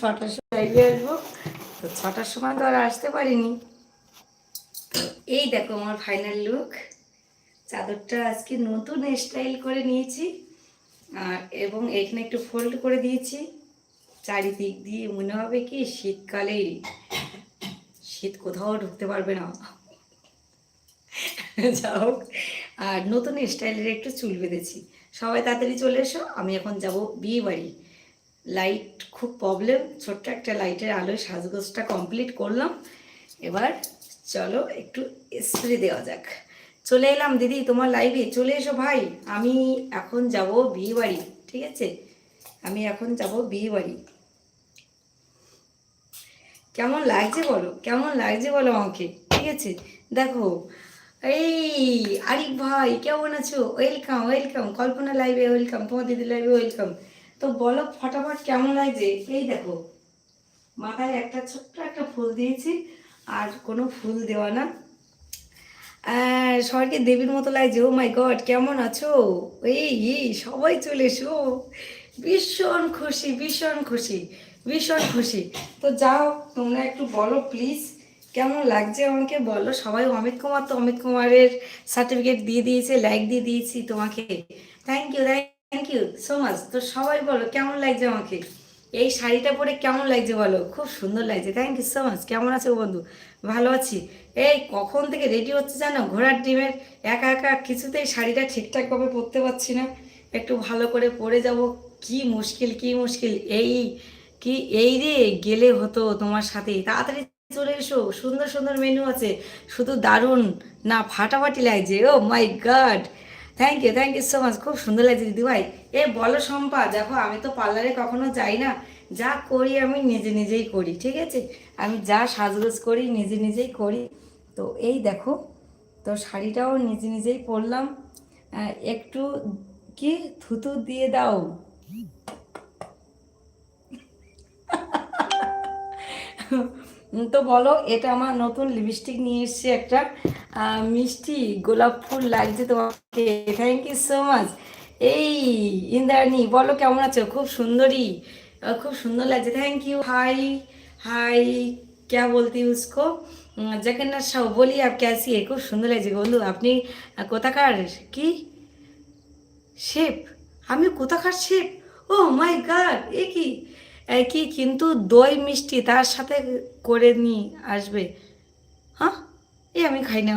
ছটার সময় আসব। তো ছটার সময় তো আর আসতে পারিনি। এই দেখো আমার ফাইনাল লুক চাদরটা আজকে নতুন স্টাইল করে নিয়েছি। আর এবং এখানে একটু ফোল্ড করে দিয়েছি। চারিদিক দিয়ে মনে হবে কি শীতকালে শীত কোথাও ঢুকতে পারবে না। যা হোক, আর নতুন স্টাইলের একটু চুল বেঁধেছি। সবাই তাড়াতাড়ি চলে এসো, আমি এখন যাব বিয়ে বাড়ি লাইট খুব প্রবলেম ছোট্ট একটা লাইটের আলোয় সাজগোজটা কমপ্লিট করলাম। এবার চলো একটু স্প্রে দেওয়া যাক। চলে এলাম দিদি, তোমার লাইভে চলে এসো ভাই। আমি এখন যাব বিয়ে বাড়ি, ঠিক আছে? আমি এখন যাব বিয়ে বাড়ি। কেমন লাগছে বলো? কেমন লাগছে বলো আমাকে? ঠিক আছে? দেখো। এই আরিফ ভাই, কেমন আছো? ওয়েলকাম ওয়েলকাম কল্পনা লাইভে ওয়েলকাম তোমার দিদি লাইভে ওয়েলকাম তো বলো ফটাফট কেমন লাগছে? এই দেখো, মাথায় একটা ছোট্ট একটা ফুল দিয়েছি, আর কোনো ফুল দেওয়া না। সবাইকে দেবীর মতো লাগছে ও মাই গড কেমন আছো? এই এই, সবাই চলে এসো। ভীষণ খুশি ভীষণ খুশি ভীষণ খুশি। তো যাও, তোমরা একটু বলো প্লিজ কেমন লাগছে আমাকে বলো? সবাই, অমিত কুমার তো অমিত কুমারের সার্টিফিকেট দিয়ে দিয়েছে লাইক দিয়ে দিয়েছি তোমাকে। Thank you thank you so much তো সবাই বলো, কেমন লাগছে আমাকে? এই শাড়িটা পরে কেমন লাগছে বলো? খুব সুন্দর লাগছে। থ্যাংক ইউ সো মাচ কেমন আছো বন্ধু? ভালো আছি। এই কখন থেকে রেডি হচ্ছে জানো? ঘোড়ার ডিমের একা একা কিছুতেই শাড়িটা ঠিকঠাকভাবে পরতে পারছি না। একটু ভালো করে পরে যাব। কি মুশকিল কি মুশকিল। এই, কি, এই রে, গেলে হতো তোমার সাথে। তাড়াতাড়ি চলে এসো। সুন্দর সুন্দর মেনু আছে। শুধু দারুণ। না, ফাটাফাটি লাগছে। ও my god thank you thank you so much খুব সুন্দর লাগছে দিদি ভাই এ বলো সম্পা দেখো আমি তো পার্লারে কখনো যাই না। যা করি আমি নিজে নিজেই করি, ঠিক আছে? আমি যা সাজগোজ করি নিজে নিজেই করি। তো এই দেখো, তো শাড়িটাও নিজে নিজেই পরলাম। একটু কি থুতু দিয়ে দাও। তো বলো এটা আমার নতুন লিপস্টিক নিয়ে এসেছি একটা আহ, মিষ্টি গোলাপ ফুল লাগছে তোমাকে থ্যাংক ইউ সো মাচ এই ইন্দ্রাণী বলো কেমন আছো খুব সুন্দরী আহ, খুব সুন্দর লাগছে থ্যাংক ইউ হাই হাই क्या बोलती हूँ उसको উম, জগন্নাথ সাউ বলি আপ ক্যাসি খুব সুন্দর লাগছে বন্ধু আপনি আহ, কোথাকার কি শেপ আমি কোথাকার শেপ ও মাই গড এ কি এ কি কিন্তু দই মিষ্টি তার সাথে করে নিয়ে আসবে। হ্যাঁ এই আমি খাই না।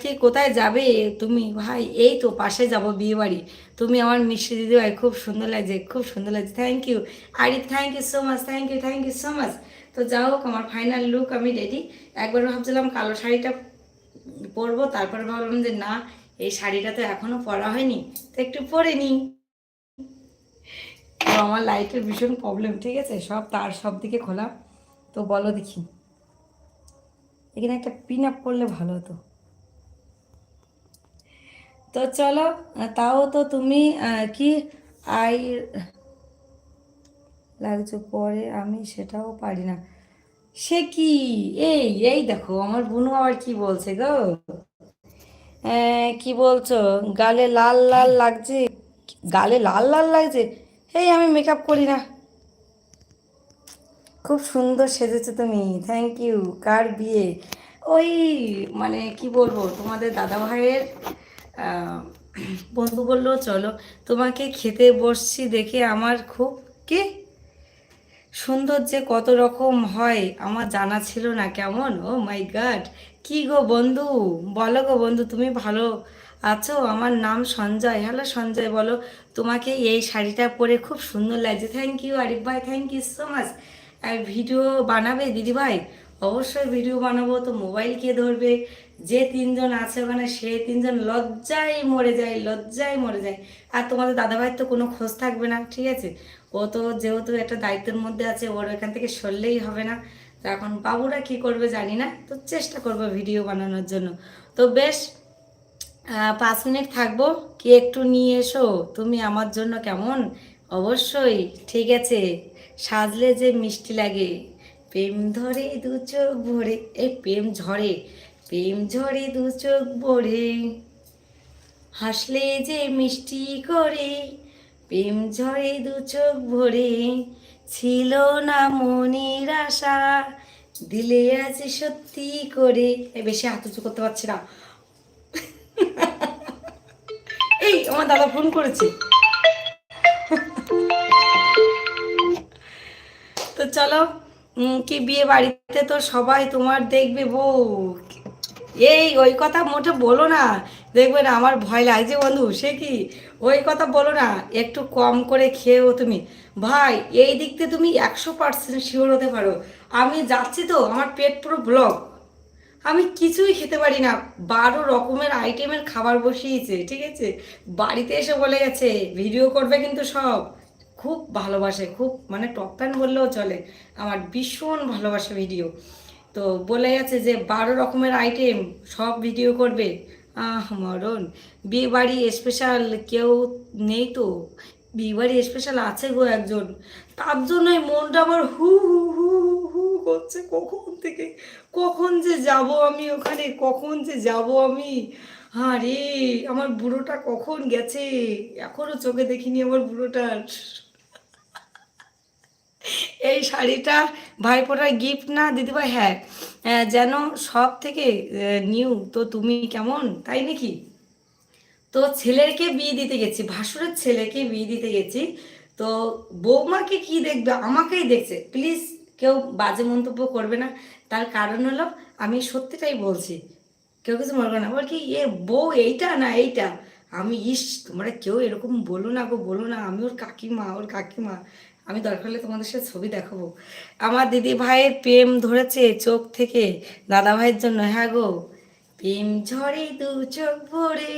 কি কোথায় যাবে? তুমি ভাই, এই তো পাশে যাব বিয়ে বাড়ি তুমি আমার মিষ্টি দিদি ভাই, খুব সুন্দর লাগছে, খুব সুন্দর লাগছে। Thank you Arif thank you so much thank you thank you so much তো যা হোক, আমার ফাইনাল লুক আমি রেডি একবার ভাবছিলাম কালো শাড়িটা পরবো, তারপর ভাবলাম যে না, এই শাড়িটা তো এখনও পরা হয়নি, তো একটু পরে নিই। আমার লাইটের ভীষণ প্রবলেম ঠিক আছে? সব তার সব দিকে খোলা। তো বলো দেখি। এখানে একটা পিন আপ করলে ভালো হতো। তো চলো, তাও তো তুমি কি আই লাগছে পরে, আমি সেটাও পারি না। সে কি? এই এই দেখো, আমার বুনু আবার কি বলছে গো? কি বলছো? গালে লাল লাল লাগছে? গালে লাল লাল লাগছে? এই আমি মেকআপ করি না। খুব সুন্দর সেজেছো তুমি থ্যাংক ইউ কার বিয়ে? ওই মানে কি বলব, তোমাদের দাদা ভাইয়ের বন্ধু বলল, চলো, তোমাকে খেতে বসছি দেখে আমার খুব কি সুন্দর যে কত রকম হয়, আমার জানা ছিল না কেমন ও মাই গড কি গো বন্ধু, বলো গো বন্ধু, তুমি ভালো আছো আমার নাম সঞ্জয়। হ্যালো সঞ্জয়, বলো, তোমাকে এই শাড়িটা পরে খুব সুন্দর লাগছে। থ্যাংক ইউ আরিফ ভাই thank you so much video বানাবে দিদি ভাই? অবশ্যই ভিডিও বানাবো, তো মোবাইল কে ধরবে? যে তিনজন আছে ওখানে, সে তিনজন লজ্জায় মরে যায়, লজ্জায় মরে যায়। আর তোমাদের দাদাভাইয়ের তো কোনো খোঁজ থাকবে না, ঠিক আছে? ও তো যেহেতু একটা দায়িত্বের মধ্যে আছে, ওর এখান থেকে সরলেই হবে না। তো এখন বাবুরা কি করবে জানি না, তো চেষ্টা করব ভিডিও বানানোর জন্য। তো বেশ পাঁচ মিনিট থাকব। কি একটু নিয়ে এসো? তুমি আমার জন্য কেমন? অবশ্যই, ঠিক আছে। সাজলে যে মিষ্টি লাগে। প্রেম ধরে দু চোখ ভরে এই প্রেম ঝরে প্রেম ঝরে দু চোখ ভরে। হাসলে যে মিষ্টি করে, প্রেম ঝরে দু চোখ ভরে। ছিল না মনের আশা, দিলে আছে সত্যি করে। বেশি হাত করতে পারছি না। এই, আমার দাদা ফোন করেছে। তো চলো কি বিয়ে বাড়িতে তো সবাই তোমার দেখবে, বউ। এই, ওই কথা মোটে বলো না। দেখবে না, আমার ভয় লাগছে বন্ধু, সে কি? ওই কথা বলো না, একটু কম করে খেয়েও তুমি। ভাই, এই দিক থেকে তুমি একশো পার্সেন্ট শিওর হতে পারো। আমি যাচ্ছি তো, আমার পেট পুরো ব্লক আমি কিছুই খেতে পারি না। বারো রকমের আইটেমের খাবার বসিয়েছে, ঠিক আছে? বাড়িতে এসে বলে গেছে ভিডিও করবে কিন্তু সব। খুব ভালোবাসে, খুব মানে টপ ফ্যান বললেও চলে। আমার ভীষণ ভালোবাসে ভিডিও তো বলে গেছে যে, বারো রকমের আইটেম সব ভিডিও করবে? আহ, মরণ। বিয়ে বাড়ি স্পেশাল কেউ নেই তো? বিয়ে বাড়ি স্পেশাল আছে গো একজন। তার জন্যই মনটা আমার হু হু হু হু হু করছে। কখন থেকে? কখন যে যাব আমি ওখানে? কখন যে যাব আমি? আরে, আমার বুড়োটা কখন গেছে? এখনও চোখে দেখিনি আমার বুড়োটার। এই শাড়িটা ভাইফোঁটার গিফট না? দিদিভাই হ্যাঁ। যেন সব থেকে নিউ তো তুমি কেমন? তাই নাকি? তো ছেলেকে বিয়ে দিতে গেছি, ভাসুরের ছেলেকে বিয়ে দিতে গেছি। তো বৌমাকে কি দেখবে? আমাকেই দেখছে। প্লিজ কেউ বাজে মন্তব্য করবে না। তার কারণ হলো আমি সত্যিটাই বলছি। কেউ কিছু মনে করে না। বল কি এ বউ এইটা না এইটা? আমি, ইস, তোমরা কেউ এরকম বলো না গো, বলো না। আমি ওর কাকিমা ওর কাকিমা। আমি দরকার হলে তোমাদের সাথে ছবি দেখাবো। আমার দিদি ভাইয়ের প্রেম ধরেছে চোখ থেকে। দাদা ভাইয়ের জন্য হ্যাঁ গো। প্রেম ঝরে দু চোখ ভরে।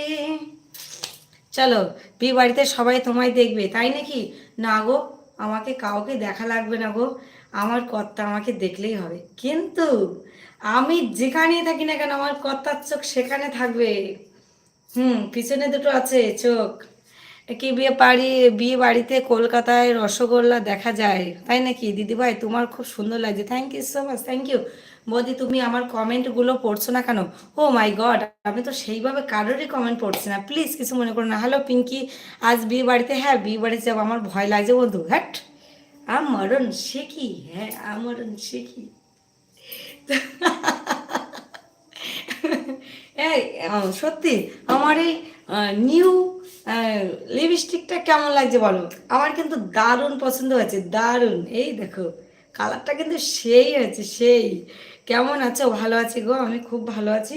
চলো বিয়ে বাড়িতে সবাই তোমায় দেখবে, তাই নাকি? না গো, আমাকে কাউকে দেখা লাগবে না গো। আমার কর্তা আমাকে দেখলেই হবে। কিন্তু আমি যেখানেই থাকি না কেন, আমার কর্তার চোখ সেখানে থাকবে। হুম, পিছনে দুটো আছে, চোখ। কি বিয়ে বাড়ি বিয়ে বাড়িতে কলকাতায় রসগোল্লা দেখা যায়। তাই নাকি, দিদিভাই? তোমার খুব সুন্দর লাগছে। Thank you so much thank you বৌদি, তুমি আমার কমেন্টগুলো পড়ছো না কেন? ও মাই গড আমি তো সেইভাবে কারোরই কমেন্ট পড়ছি না। প্লিজ কিছু মনে করো না। হ্যালো পিঙ্কি আজ বিয়ে বাড়িতে হ্যাঁ বিয়ে বাড়িতে যাব। আমার ভয় লাগছে বন্ধু। হ্যাট আমরণ সে কি? হ্যাঁ আমরণ সে কি? সত্যি, আমার এই নিউ লিপস্টিকটা কেমন লাগছে বলো? আমার কিন্তু দারুণ পছন্দ হয়েছে, দারুণ। এই দেখো কালারটা কিন্তু সেই আছে, সেই। কেমন আছো? ভালো আছি গো? আমি খুব ভালো আছি।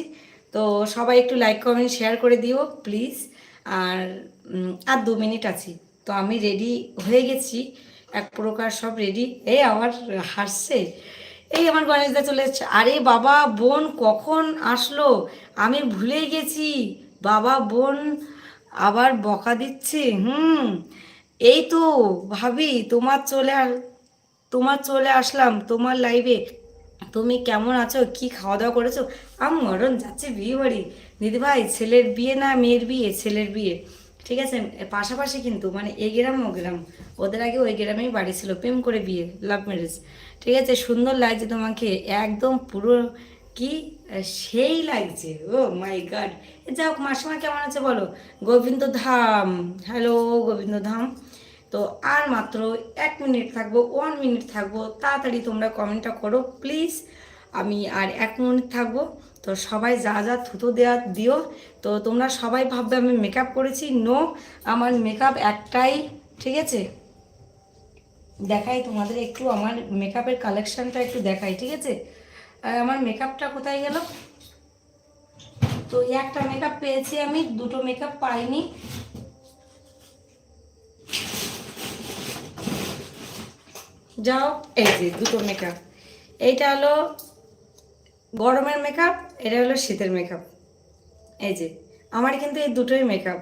তো সবাই একটু লাইক কমেন্ট শেয়ার করে দিও প্লিজ আর আর দু মিনিট আছি। তো আমি রেডি হয়ে গেছি। এক প্রকার সব রেডি এই আমার হাসছে। এই আমার গণেশদা চলে এসছে। আরে বাবা, বোন কখন আসলো? আমি ভুলে গেছি। বাবা, বোন আবার বকা দিচ্ছে। হুম, এই তো ভাবি, তোমার চলে আর তোমার চলে আসলাম, তোমার লাইভে তুমি কেমন আছো? কি খাওয়া দাওয়া করেছ? আম মরণ যাচ্ছে বিয়ে বাড়ি। দিদিভাই ছেলের বিয়ে না, মেয়ের বিয়ে, ছেলের বিয়ে। ঠিক আছে? পাশাপাশি কিন্তু মানে এই গ্রাম ও গ্রাম। ওদের আগে ওই গ্রামেই বাড়ি ছিল, প্রেম করে বিয়ে লাভ ম্যারেজ ঠিক আছে? সুন্দর লাগছে তোমাকে, একদম পুরো কি? সেই লাগছে। ও মাই গড যাই হোক, মাসিমা কেমন আছে বলো? গোবিন্দ ধাম হ্যালো গোবিন্দ ধাম তো আর মাত্র এক মিনিট থাকব ওয়ান মিনিট থাকব, তাড়াতাড়ি তোমরা কমেন্টটা করো প্লিজ আমি আর এক মিনিট থাকব। তো সবাই যা যা থুতো দেওয়া দিও। তো তোমরা সবাই ভাববে আমি মেকআপ করেছি। নো আমার মেকআপ একটাই, ঠিক আছে? দেখাই তোমাদের একটু, আমার মেকআপের কালেকশানটা একটু দেখাই, ঠিক আছে? আমার মেকআপটা কোথায় গেল? তো একটা মেকআপ পেয়েছি আমি, দুটো মেকআপ পাইনি। যাও। এই যে দুটো মেকআপ এইটা হলো গরমের মেকআপ এটা হলো শীতের মেকআপ এই যে, আমার কিন্তু এই দুটোই মেকআপ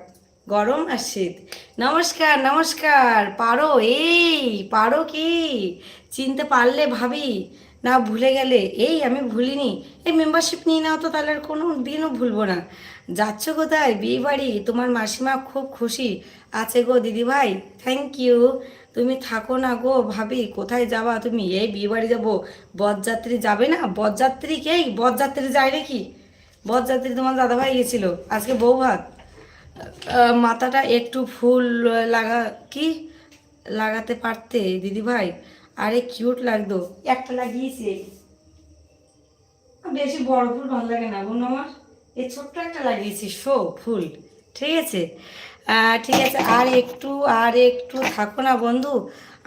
গরম আর শীত। নমস্কার নমস্কার, পারো? এই, পারো কি? চিনতে পারলে ভাবি, না ভুলে গেলে। এই আমি ভুলিনি। এই মেম্বারশিপ নিয়ে নাও তো, তাহলে আর কোনো দিনও ভুলবো না। যাচ্ছ কোথায়? বিয়ে বাড়ি তোমার মাসিমা খুব খুশি। আছে গো দিদিভাই। থ্যাংক ইউ তুমি থাকো না গো, ভাবি, কোথায় যাবা তুমি? এই বিয়ে বাড়ি যাব। বরযাত্রী যাবে না? বরযাত্রী কে? বরযাত্রী যায় নাকি? বরযাত্রী তোমার দাদাভাই গেছিল, আজকে বউ ভাত। মাথাটা একটু ফুল লাগা, কি? লাগাতে পারতে দিদি ভাই আরে কিউট লাগতো। একটা লাগিয়েছি। বেশি বড় ফুল ভালো লাগে না, বোন আমার। এই ছোট্ট একটা লাগিয়েছি, শো, ফুল। ঠিক আছে? ঠিক আছে, আর একটু আর একটু থাকো না বন্ধু।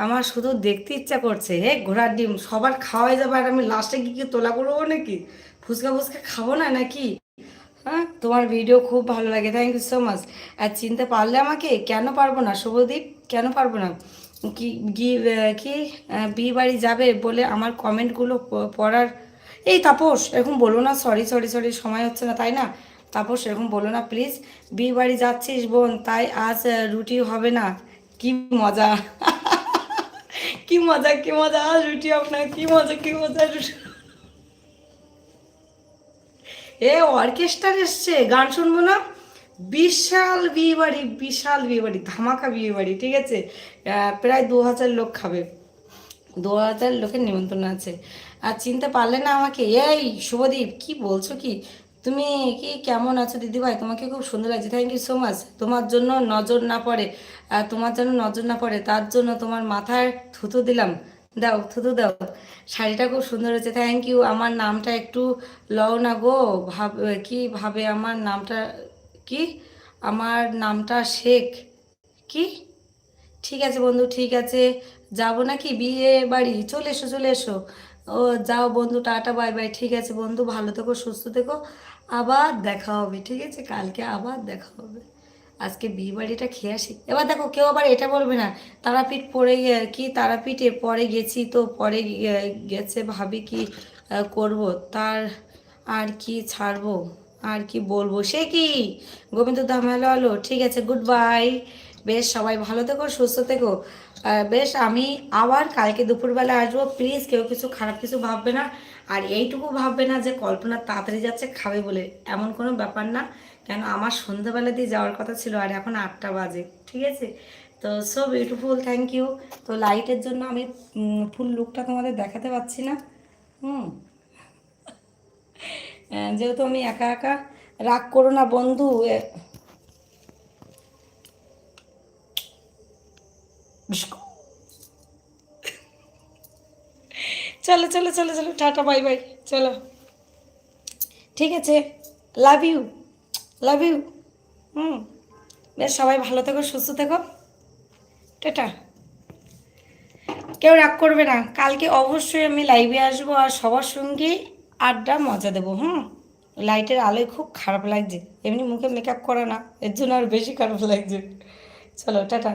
আমার শুধু দেখতে ইচ্ছা করছে, হে ঘোড়ার ডিম, সবার খাওয়াই যাবে আর আমি লাস্টে কি কি তোলা করব নাকি? ফুচকা ফুচকা খাব না নাকি? হ্যাঁ তোমার ভিডিও খুব ভালো লাগে থ্যাংক ইউ সো মাচ আর চিনতে পারলে আমাকে, কেন পারব না? শুভদীপ, কেন পারব না? কি কি বিয়ে বাড়ি যাবে বলে আমার কমেন্টগুলো পড়ার এই তাপস এরকম বলো না সরি সরি সরি সময় হচ্ছে না, তাই না? তাপস এরকম বলো না, প্লিজ, বিয়ে বাড়ি যাচ্ছিস বোন, তাই আজ রুটি হবে না। কি মজা। কি মজা কি মজা, আজ রুটি আপনার কি মজা কি মজা এ অর্কেস্ট্রা এসছে, গান শুনব না? বিশাল বিয়ে বাড়ি, বিশাল বিয়ে বাড়ি, ধামাকা বিয়ে বাড়ি, ঠিক আছে? প্রায় দু হাজার লোক খাবে। দু হাজার লোকের নিমন্ত্রণ আছে। আর চিনতে পারলে না আমাকে। এই, শুভদীপ, কি বলছো কি? তুমি কি কেমন আছো দিদিভাই? তোমাকে খুব সুন্দর লাগছে। থ্যাংক ইউ সো মাচ তোমার জন্য নজর না পড়ে তোমার জন্য নজর না পড়ে, তার জন্য তোমার মাথায় থুতু দিলাম। দাও থুতু দাও। শাড়িটা খুব সুন্দর হয়েছে। থ্যাংক ইউ আমার নামটা একটু লও না গো। ভাব, কি ভাবে আমার নামটা, কি? আমার নামটা শেখ। কি? ঠিক আছে বন্ধু, ঠিক আছে। যাব নাকি? বিয়ে বাড়ি? চলে এসো চলে এসো। ও, যাও বন্ধু, টাটা, বাই বাই। ঠিক আছে বন্ধু, ভালো থেকো, সুস্থ থেকো। আবার দেখা হবে, ঠিক আছে? কালকে আবার দেখা হবে। আজকে বিয়ে বাড়িটা খেয়ে আসি। এবার দেখো, কেউ আবার এটা বলবে না, তারাপীঠ পরে গে- কি, তারাপীঠে পরে গেছি তো পরে গেছে ভাবি কি করব, তার আর কি ছাড়বো, আর কি বলব? সে কি? গোবিন্দ ধাম হ্যালো হ্যালো ঠিক আছে গুড বাই বেশ, সবাই ভালো থেকো, সুস্থ থেকো। বেশ, আমি আবার কালকে দুপুরবেলা আসব। প্লিজ কেউ কিছু খারাপ কিছু ভাববে না। আর এইটুকু ভাববে না যে কল্পনা তাড়াতাড়ি যাচ্ছে, খাবে বলে। এমন কোনো ব্যাপার না। কেন, আমার সন্ধ্যাবেলা দিয়ে যাওয়ার কথা ছিল আর এখন আটটা বাজে, ঠিক আছে? তো সো বিউটিফুল থ্যাংক ইউ তো লাইটের জন্য আমি ফুল লুকটা তোমাদের দেখাতে পাচ্ছি না। হুম। যেহেতু আমি একা একা, রাগ করো না বন্ধু এ- বিস্কু। চলো চলো চলো চলো, টাটা, বাই বাই, চলো। ঠিক আছে লাভ ইউ লাভ ইউ হুম। বেশ, সবাই ভালো থেকো, সুস্থ থেকো। টাটা। কেউ রাগ করবে না, কালকে অবশ্যই আমি লাইভে আসব আর সবার সঙ্গে আড্ডা, মজা দেবো, হুম। লাইটের আলোয় খুব খারাপ লাগছে, এমনি মুখে মেকআপ করা না, এর জন্য আর বেশি খারাপ লাগছে। চলো, টাটা।